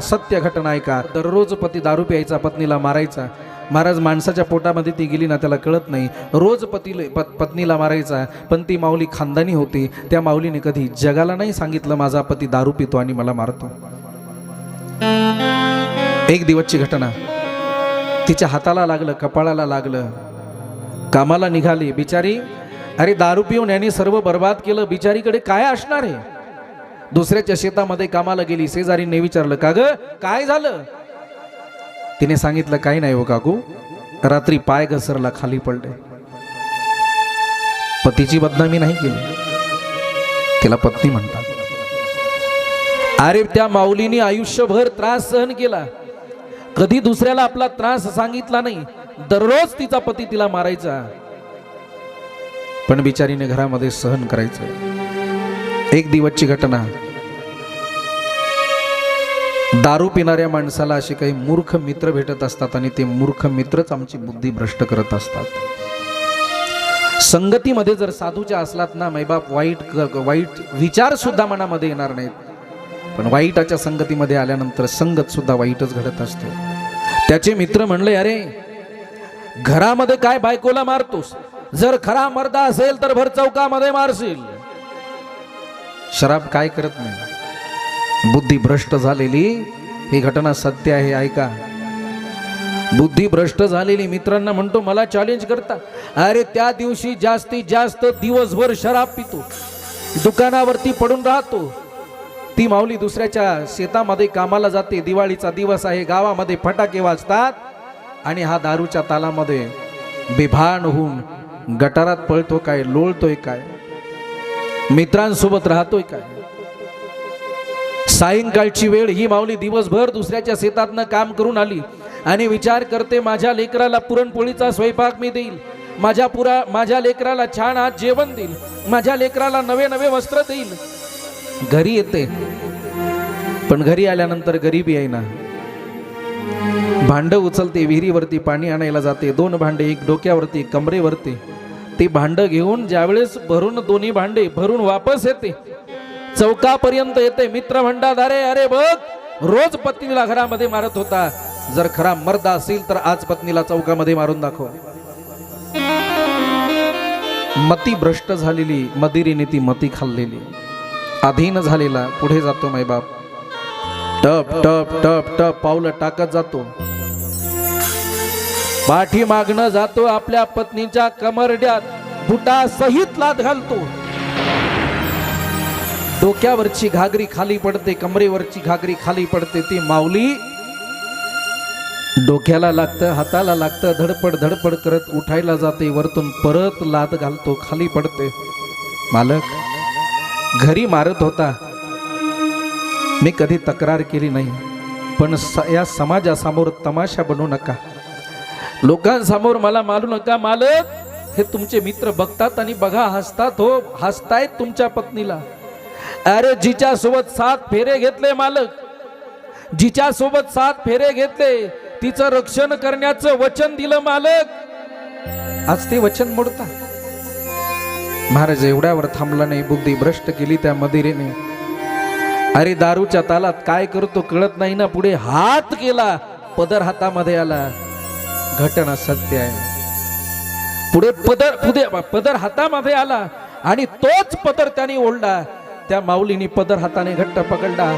सत्य घटना आहे का? दररोज पती दारू प्यायचा पत्नीला मारायचा. महाराज माणसाच्या पोटामध्ये ती गेली ना त्याला कळत नाही. रोज पतीला पत पत्नीला मारायचा पण ती माऊली खानदानी होती. त्या माऊलीने कधी जगाला नाही सांगितलं माझा पती दारू पितो आणि मला मारतो. एक दिवसची घटना. तिच्या हाताला लागलं कपाळाला लागलं. कामाला निघाली. बिचारी अरे दारू पिऊन यांनी सर्व बर्बाद केलं. बिचारीकडे काय असणार आहे? दुसऱ्याच्या शेतामध्ये कामाला गेली शेजारीने विचारलं का ग काय झालं? तिने सांगितलं काही नाही हो काकू रात्री पाय घसरला खाली पडले. पतीची बदनामी नाही केली. तिला पत्नी म्हणतात अरे त्या माऊलीने आयुष्यभर त्रास सहन केला. कधी दुसऱ्याला आपला त्रास सांगितला नाही. दररोज तिचा पती तिला मारायचा. पण बिचारीने घरामध्ये सहन करायचं. एक दिवसची घटना. दारू पिणाऱ्या माणसाला असे काही मूर्ख मित्र भेटत असतात आणि ते मूर्ख मित्रच आमची बुद्धी भ्रष्ट करत असतात. संगतीमध्ये जर साधूच्या असलात ना मैबाप वाईट वाईट विचार सुद्धा मनामध्ये येणार नाहीत. पण वाईटाच्या संगतीमध्ये आल्यानंतर संगत सुद्धा वाईटच घडत असते. त्याचे मित्र म्हणले अरे घरामध्ये काय बायकोला मारतोस? जर खरा मर्दा असेल तर भर चौकामध्ये मारशील. शराब काय करत नाही. बुद्धी भ्रष्ट झालेली ही घटना सत्य आहे ऐका. बुद्धी भ्रष्ट झालेली मित्रांना म्हणतो मला चॅलेंज करता. अरे त्या दिवशी जास्तीत जास्त दिवसभर शराब पितो. दुकानावरती पडून राहतो. ती माऊली दुसऱ्याच्या शेतामध्ये कामाला जाते. दिवाळीचा दिवस आहे गावामध्ये फटाके वाजतात आणि हा दारूच्या तालामध्ये बेभान होऊन गटारात पळतो काय लोळतोय काय? मित्रांसोबत राहतोय काय? सायंकाळची वेळ ही माऊली दिवसभर दुसऱ्याच्या शेतातनं काम करून आली आणि विचार करते माझ्या लेकराला पुरणपोळीचा स्वयंपाक मी देईल. माझ्या पुरा माझ्या लेकराला छान आज जेवण देईल. माझ्या लेकराला नवे नवे वस्त्र देईल. घरी येते. पण घरी आल्यानंतर गरीबी आहे ना. भांड उचलते विहिरीवरती पाणी आणायला जाते. दोन भांडे एक डोक्यावरती कमरेवरती. ते भांड घेऊन ज्यावेळेस भरून दोन्ही भांडे भरून वापस येते चौकापर्यंत येते. मित्र म्हणतात अरे अरे बघ रोज पत्नीला घरामध्ये मारत होता. जर खरा मर्द असेल तर आज पत्नीला चौकामध्ये मारून दाखव. मती भ्रष्ट झालेली मदिरीने ती मती खाल्लेली. अधीन झालेला पुढे जातो मायबाप. टप टप टप टप पावलं टाकत जातो. पाठी मागणं जातो आपल्या पत्नीच्या कमरड्यात. बुटा सहित लाद घालतो. डोक्यावरची घागरी खाली पडते कमरेवरची घागरी खाली पडते ती माऊली. डोक्याला लागतं हाताला लागतं धडपड धडपड करत उठायला जाते वरतून परत लाद घालतो खाली पडते. मालक घरी मारत होता. मी कधी तक्रार केली नाही पण स- या समाजासमोर तमाशा बनू नका. लोकांसमोर मला मारू नका मालक. हे तुमचे मित्र बघतात आणि बघा हसतात हो हसतायत तुमच्या पत्नीला. अरे जिच्या सोबत सात फेरे घेतले मालक. जिच्या सोबत सात फेरे घेतले तिचं रक्षण करण्याचं वचन दिलं मालक. आज ते वचन मोडता महाराज एवढ्यावर थांबला नाही बुद्धी भ्रष्ट केली त्या मदिरेने. अरे दारूच्या तालात काय करतो कळत नाही ना पुढे हात केला पदर हातामध्ये आला. घटना सत्य आहे. पुढे पदर पुढे पदर हातामध्ये आला आणि तोच पदर त्याने ओढला. त्या माऊलीने पदर हाताने घट्ट पकडला.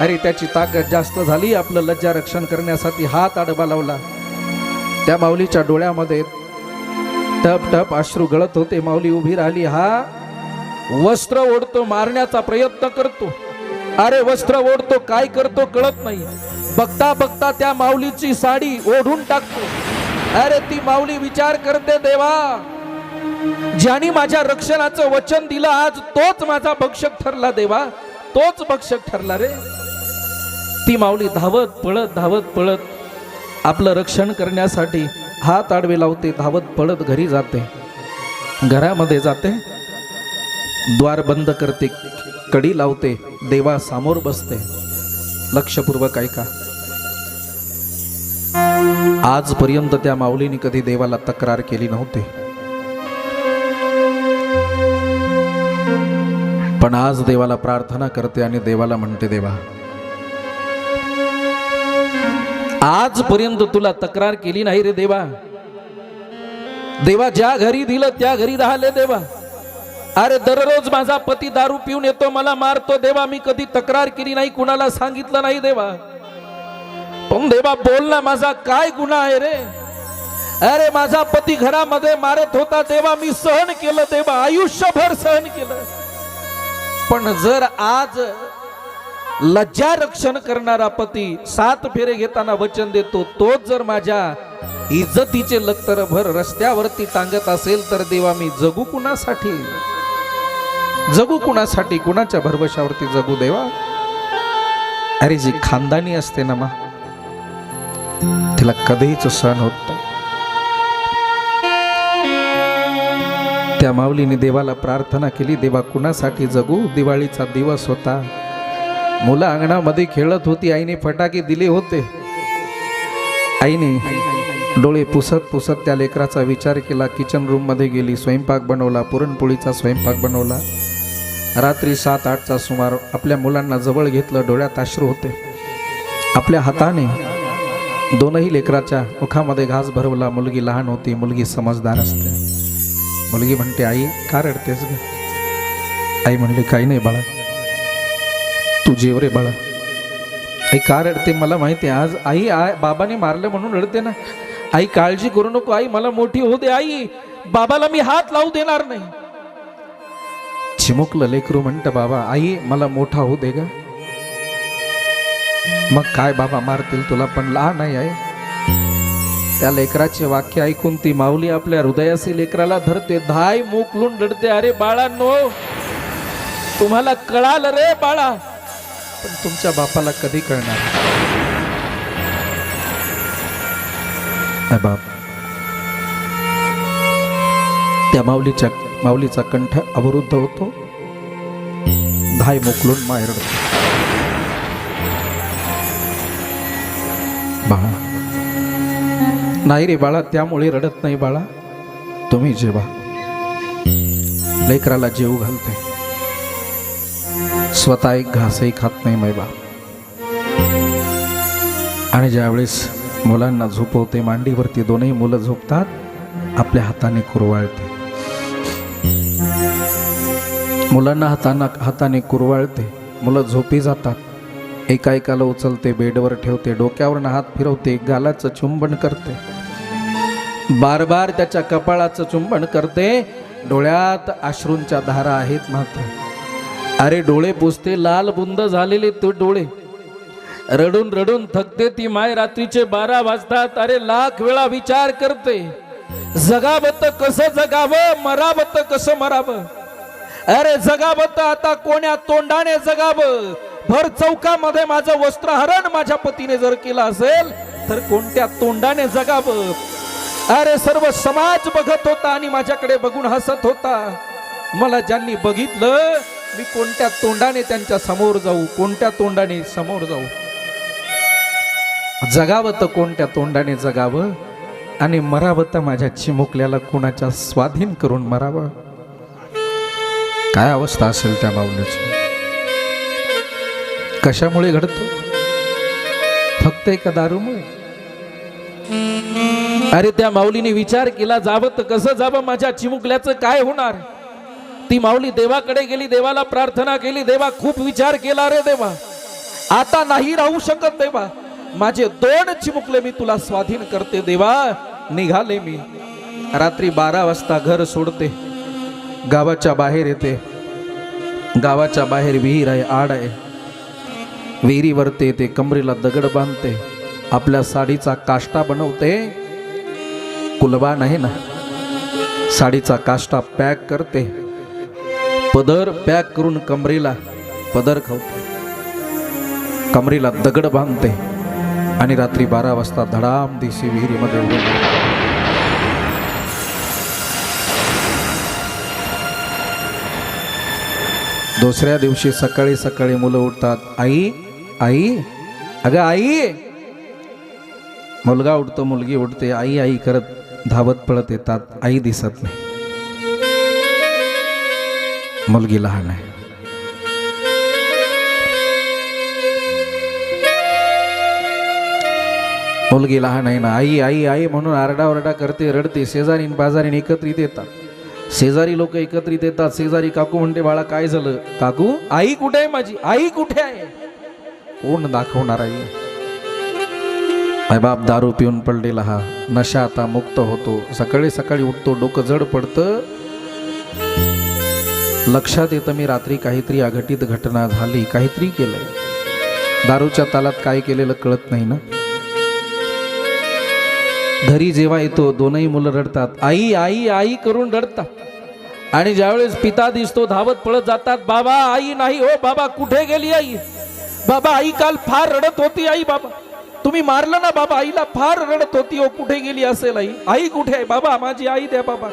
अरे त्याची ताकद जास्त झाली. आपलं लज्जा रक्षण करण्यासाठी हात आडबा लावला. त्या माऊलीच्या डोळ्यामध्ये टप टप अश्रू गळत होते. माऊली उभी राहिली. हा वस्त्र ओढतो मारण्याचा प्रयत्न करतो. अरे वस्त्र ओढतो काय करतो कळत नाही. बघता बघता त्या माऊलीची साडी ओढून टाकतो. अरे ती माऊली विचार करते देवा ज्याने माझ्या रक्षणाचं वचन दिलं आज तोच माझा भक्षक ठरला देवा तोच भक्षक ठरला रे. ती माऊली धावत पळत धावत पळत आपलं रक्षण करण्यासाठी हात आडवे लावते धावत पळत घरी जाते. घरामध्ये जाते द्वार बंद करते कडी लावते देवा सामोर बसते. लक्षपूर्वक ऐका. आजपर्यंत त्या माऊलीने कधी देवाला तक्रार केली नव्हती. पण आज देवाला प्रार्थना करते आणि देवाला म्हणते देवा आजपर्यंत तुला तक्रार केली नाही रे देवा. देवा ज्या घरी दिलं त्या घरी राहिले देवा. अरे दररोज माझा पती दारू पिऊन येतो मला मारतो देवा. मी कधी तक्रार केली नाही कुणाला सांगितलं नाही देवा. पण देवा बोल ना माझा काय गुन्हा आहे रे? अरे माझा पती घरामध्ये मारत होता तेव्हा मी सहन केलं तेव्हा आयुष्यभर सहन केलं. पण जर आज लज्जा रक्षण करणारा पती सात फेरे घेताना वचन देतो तोच जर माझ्या इज्जतीचे लक्तरभर रस्त्यावरती टांगत असेल तर देवा मी जगू कुणासाठी? जगू कुणासाठी? कुणाच्या भरवशावरती जगू देवा? अरे जी खानदानी असते ना मा तिला कधीच सहन होत नाही. त्या माऊलीने देवाला प्रार्थना केली देवा कुणासाठी जगू? दिवाळीचा दिवस होता. मुलं अंगणामध्ये खेळत होती आईने फटाके दिले होते. आईने डोळे पुसत पुसत त्या लेकराचा विचार केला किचन रूममध्ये गेली स्वयंपाक बनवला पुरणपोळीचा स्वयंपाक बनवला. रात्री सात आठचा सुमार आपल्या मुलांना जवळ घेतलं डोळ्यात अश्रू होते. आपल्या हाताने दोनही लेकराच्या मुखामध्ये घास भरवला. मुलगी लहान होती मुलगी समजदार असते. मुलगी म्हणते आई का रडतेस ग? आई म्हणली काही नाही बाळा तू जेव रे बाळा. आई का रडते? मला माहिती आहे आज आई आ बाबाने मारलं म्हणून रडते ना. आई काळजी करू नको आई मला मोठी होऊ दे आई. बाबाला मी हात लावू देणार नाही. चिमुकलं लेकरू म्हणतं बाबा आई मला मोठा होऊ दे ग. मग काय बाबा मारतील तुला पण लहान आहे? त्या लेकराचे वाक्य ऐकून ती माऊली आपल्या हृदयाशी लेकराला धरते धाय मोकलून रडते अरे बाळा नो तुम्हाला कळालं रे बाळा पण तुमच्या बापाला कधी कळणार? बाप त्या माऊलीच्या माऊलीचा कंठ अवरुद्ध होतो. धाय मोकलून माय बाळा. नाही रे बाळा त्यामुळे रडत नाही बाळा. तुम्ही जेवा. लेकराला जेव घालते. स्वतः एक घासही खात नाही मै बा आणि ज्यावेळेस मुलांना झोपवते मांडीवरती दोनही मुलं झोपतात आपल्या हाताने कुरवाळते. मुलांना हाताना हाताने कुरवाळते. मुलं झोपी जातात. एका एकाला उचलते बेडवर ठेवते डोक्यावर हात फिरवते गालाचं चुंबन करते. बार बार त्याच्या कपाळाचं चुंबन करते. डोळ्यात अश्रूंच्या धारा आहेत मात्र. अरे डोळे पुसते लाल बुंद झालेले तो डोळे. रडून रडून थकते ती माय रात्रीचे बारा वाजतात. अरे लाख वेळा विचार करते. जगावत कसं जगावं मरावं तर कसं मरावं? अरे जगावत आता कोण्या तोंडाने जगावं? भर चौकामध्ये माझं वस्त्रहरण माझ्या पतीने जर केलं असेल तर कोणत्या तोंडाने जगावं? अरे सर्व समाज बघत होता आणि माझ्याकडे बघून हसत होता. मला ज्यांनी बघितलं मी कोणत्या तोंडाने त्यांच्यासमोर जाऊ कोणत्या तोंडाने समोर जाऊ? जगावं तर कोणत्या तोंडाने जगावं आणि मरावं तर माझ्या चिमुकल्याला कोणाच्या स्वाधीन करून मरावं? काय अवस्था असेल त्या माऊलीची कशामुळे घडतो? फक्त एका दारूमुळे? अरे त्या माऊलीने विचार केला जावं तर कसं जावं माझ्या चिमुकल्याचं काय होणार? ती माऊली देवाकडे गेली देवाला प्रार्थना केली देवा खूप विचार केला रे देवा. आता नाही राहू शकत देवा. माझे दोन चिमुकले मी तुला स्वाधीन करते देवा. निघाले मी. रात्री बारा वाजता घर सोडते. गावाच्या बाहेर येते. गावाच्या बाहेर विहीर आहे आड आहे. विहिरीवरती येते कमरेला दगड बांधते. आपल्या साडीचा काष्टा बनवते. कुलबान आहे ना? साडीचा काष्टा पॅक करते. पदर पॅक करून कमरेला पदर खवते. कमरेला दगड बांधते. आणि रात्री बारा वाजता धडाम दिशी विहिरीमध्ये उभे दुसऱ्या दिवशी सकाळी सकाळी मुलं उठतात. आई आई? अगं आई! मुलगा उठतो मुलगी उठते आई आई करत धावत पळत येतात. आई दिसत नाही. मुलगी लहान आहे. मुलगी लहान आहे ना. आई आई आई म्हणून आरडाओरडा करते रडते. शेजारी बाजारीन एकत्रित येतात. शेजारी लोक एकत्रित येतात. शेजारी काकू म्हणते बाळा काय झालं? काकू आई कुठे आहे माझी? आई कुठे आहे? कोण दाखवणार आहे. बाप दारू पिऊन पडलेला हा. नशा आता मुक्त होतो. सकाळी सकाळी उठतो डोकं जड पडतं. लक्षात येतं मी रात्री काहीतरी अघटित घटना झाली काहीतरी केलंय. दारूच्या तालात काय केलेलं कळत नाही ना? घरी जेव्हा येतो दोनही मुलं रडतात. आई आई आई करून रडतात. आणि ज्यावेळेस पिता दिसतो धावत पळत जातात बाबा आई नाही हो बाबा कुठे गेली आई? बाबा आई काल फार रडत होती आई बाबा. तुम्ही मारलं ना बाबा आईला फार रडत होती हो कुठे गेली असेल आई? आई कुठे आहे? बाबा माझी आई द्या बाबा.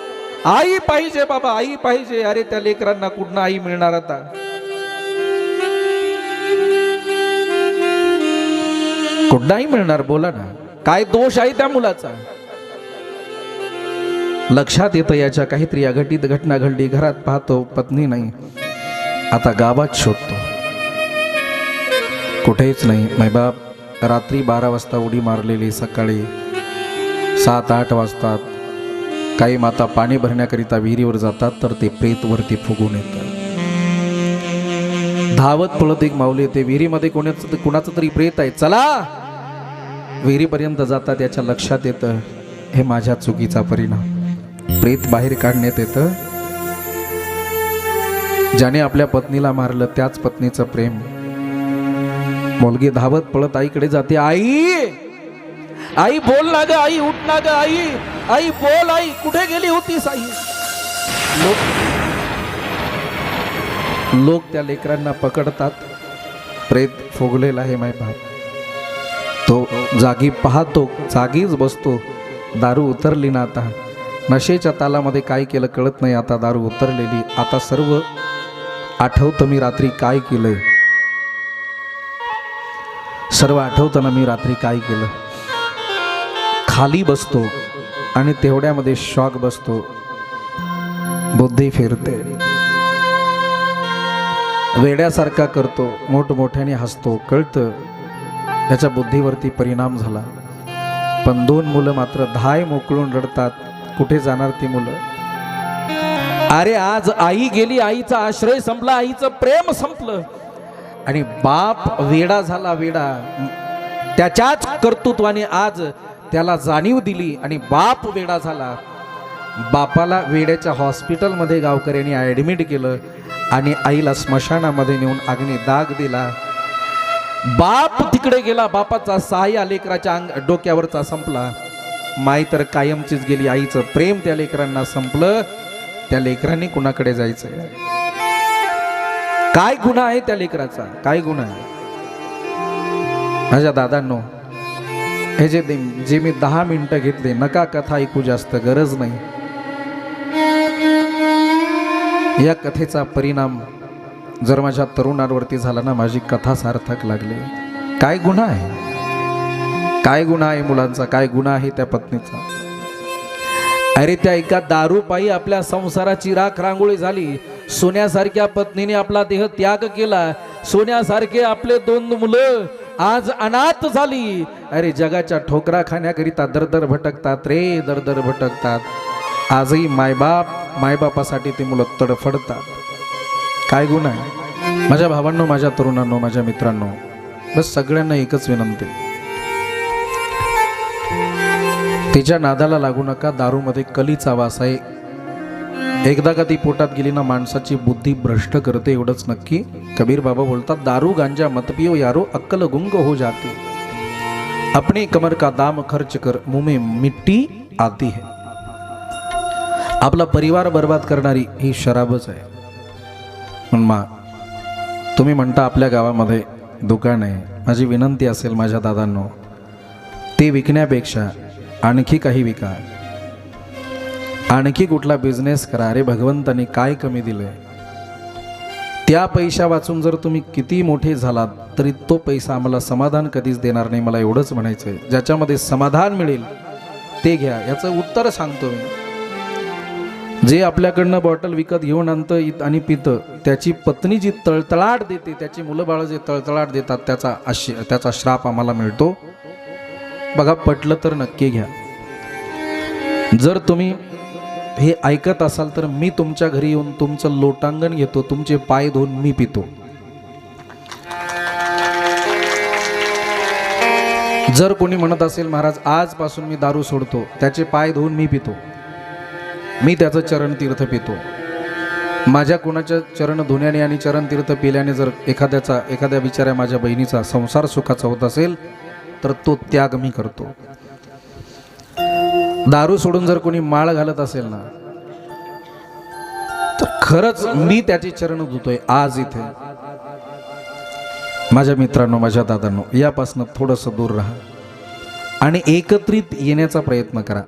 आई पाहिजे बाबा आई पाहिजे. अरे त्या लेकरांना कुठनं आई मिळणार आता? कुठनाही मिळणार? बोला ना. काय दोष आहे त्या मुलाचा? लक्षात येतं याच्या काहीतरी अघटित घटना घडली. घरात पाहतो पत्नी नाही. आता गावात शोधतो. कुठेच नाही. मैबाप रात्री बारा वाजता उडी मारलेली सकाळी सात आठ वाजतात. काही माता पाणी भरण्याकरिता विहिरीवर जातात तर ते प्रेतवरती फुगून येतं धावत पळत एक माऊली येते. विहिरीमध्ये कोणाचं कुणाचं तरी प्रेत आहे. चला! विहिरीपर्यंत जातात याच्या लक्षात येतं हे माझ्या चुकीचा परिणाम. प्रेत बाहेर काढण्यात येतं. ज्याने आपल्या पत्नीला मारलं त्याच पत्नीचं प्रेम मुलगी धावत पळत आईकडे जाते. आई! आई बोल ना ग आई उठ ना ग आई. आई बोल आई. कुठे गेली होतीस आई लोक लोक त्या लेकरांना पकडतात. प्रेत फुगलेला आहे माय बाप. तो जागी पाहतो जागीच बसतो. दारू उतरली ना आता. नशेच्या तालामध्ये काय केलं कळत नाही. आता दारू उतरलेली. आता सर्व आठवतं मी रात्री काय केलंय. सर्व आठवताना मी रात्री काय केलं? खाली बसतो आणि तेवढ्यामध्ये शॉक बसतो. बुद्धी फिरते. वेड्यासारखा करतो मोठमोठ्याने हसतो कळतं. त्याच्या बुद्धीवरती परिणाम झाला. पण दोन मुलं मात्र धाय मोकळून रडतात. कुठे जाणार ती मुलं? अरे आज आई गेली आईचा आश्रय संपला आईचं प्रेम संपलं. आणि बाप वेडा झाला वेडा. त्याच्याच कर्तृत्वाने आज त्याला जाणीव दिली आणि बाप वेडा झाला. बापाला वेड्याच्या हॉस्पिटलमध्ये गावकऱ्यांनी ॲडमिट केलं आणि आईला स्मशानामध्ये नेऊन अग्नी दाग दिला. बाप तिकडे गेला बापाचा सहाय्या लेकराच्या अंग डोक्यावरचा संपला. माई तर कायमचीच गेली आईचं प्रेम त्या लेकरांना संपलं. त्या लेकरांनी कुणाकडे जायचं काय गुन्हा आहे त्या लेकराचा? काय गुन्हा आहे? माझ्या दादांनो हे जे जे मी दहा मिनिटं घेतले नका कथा ऐकू जास्त गरज नाही. या कथेचा परिणाम जर माझ्या तरुणांवरती झाला ना माझी कथा सार्थक लागली. काय गुन्हा आहे? काय गुन्हा आहे मुलांचा? काय गुन्हा आहे त्या पत्नीचा? अरे त्या एका दारूपायी आपल्या संसाराची राख रांगोळी झाली. सोन्यासारख्या पत्नीने आपला देह त्याग केला. सोन्यासारखे आपले दोन मुलं आज अनाथ झाली. अरे जगाच्या ठोकरा खाण्याकरिता दरदर भटकतात रे दरदर भटकतात. आजही मायबाप मायबापासाठी ते मुलं तडफडतात. काय गुण आहे? माझ्या भावांनो माझ्या तरुणांनो माझ्या मित्रांनो बस सगळ्यांना एकच विनंती. तिच्या नादाला लागू नका दारूमध्ये कलीचा वास आहे. एकदा का ती पोटात गेली ना माणसाची बुद्धी भ्रष्ट करते एवढंच नक्की. कबीर बाबा बोलतात दारू गांजा मतपियो यारो अक्कल गुंग हो जाते. अपने कमर का दाम खर्च कर मुंह में मिट्टी आती है। आपला परिवार बर्बाद करणारी ही शराबच आहे. म्हणून मा तुम्ही म्हणता आपल्या गावामध्ये दुकान आहे. माझी विनंती असेल माझ्या दादांनो ते विकण्यापेक्षा आणखी काही विका. आणखी कुठला बिझनेस करा. अरे भगवंताने काय कमी दिलंय? त्या पैशा वाचून जर तुम्ही किती मोठे झालात तरी तो पैसा आम्हाला समाधान कधीच देणार नाही मला एवढंच म्हणायचं आहे ज्याच्यामध्ये समाधान मिळेल ते घ्या. याचं उत्तर सांगतो मी. जे आपल्याकडनं बॉटल विकत घेऊन आणतं इत- आणि पितं त्याची पत्नी जी तळतळाट देते त्याची मुलं बाळं जे तळतळाट देतात त्याचा आश त्याचा श्राप आम्हाला मिळतो. बघा पटलं तर नक्की घ्या. जर तुम्ही हे ऐकत असाल तर मी तुमच्या घरी येऊन तुमचं लोटांगण घेतो तुमचे पाय धुवून मी पितो. जर कोणी म्हणत असेल महाराज आजपासून मी दारू सोडतो त्याचे पाय धुवून मी पितो. मी त्याचं चरण तीर्थ पितो. माझ्या कुणाच्या चरण धुण्याने आणि चरण तीर्थ पिल्याने जर एखाद्याचा एखाद्या बिचाऱ्या माझ्या बहिणीचा संसार सुखाचा होत असेल तर तो त्याग मी करतो. दारू सोडून जर कोणी माळ घालत असेल ना तर खरंच मी त्याचे चरण धुतोय आज इथे. माझ्या मित्रांनो माझ्या दादांनो यापासून थोडंसं दूर राहा आणि एकत्रित येण्याचा प्रयत्न करा.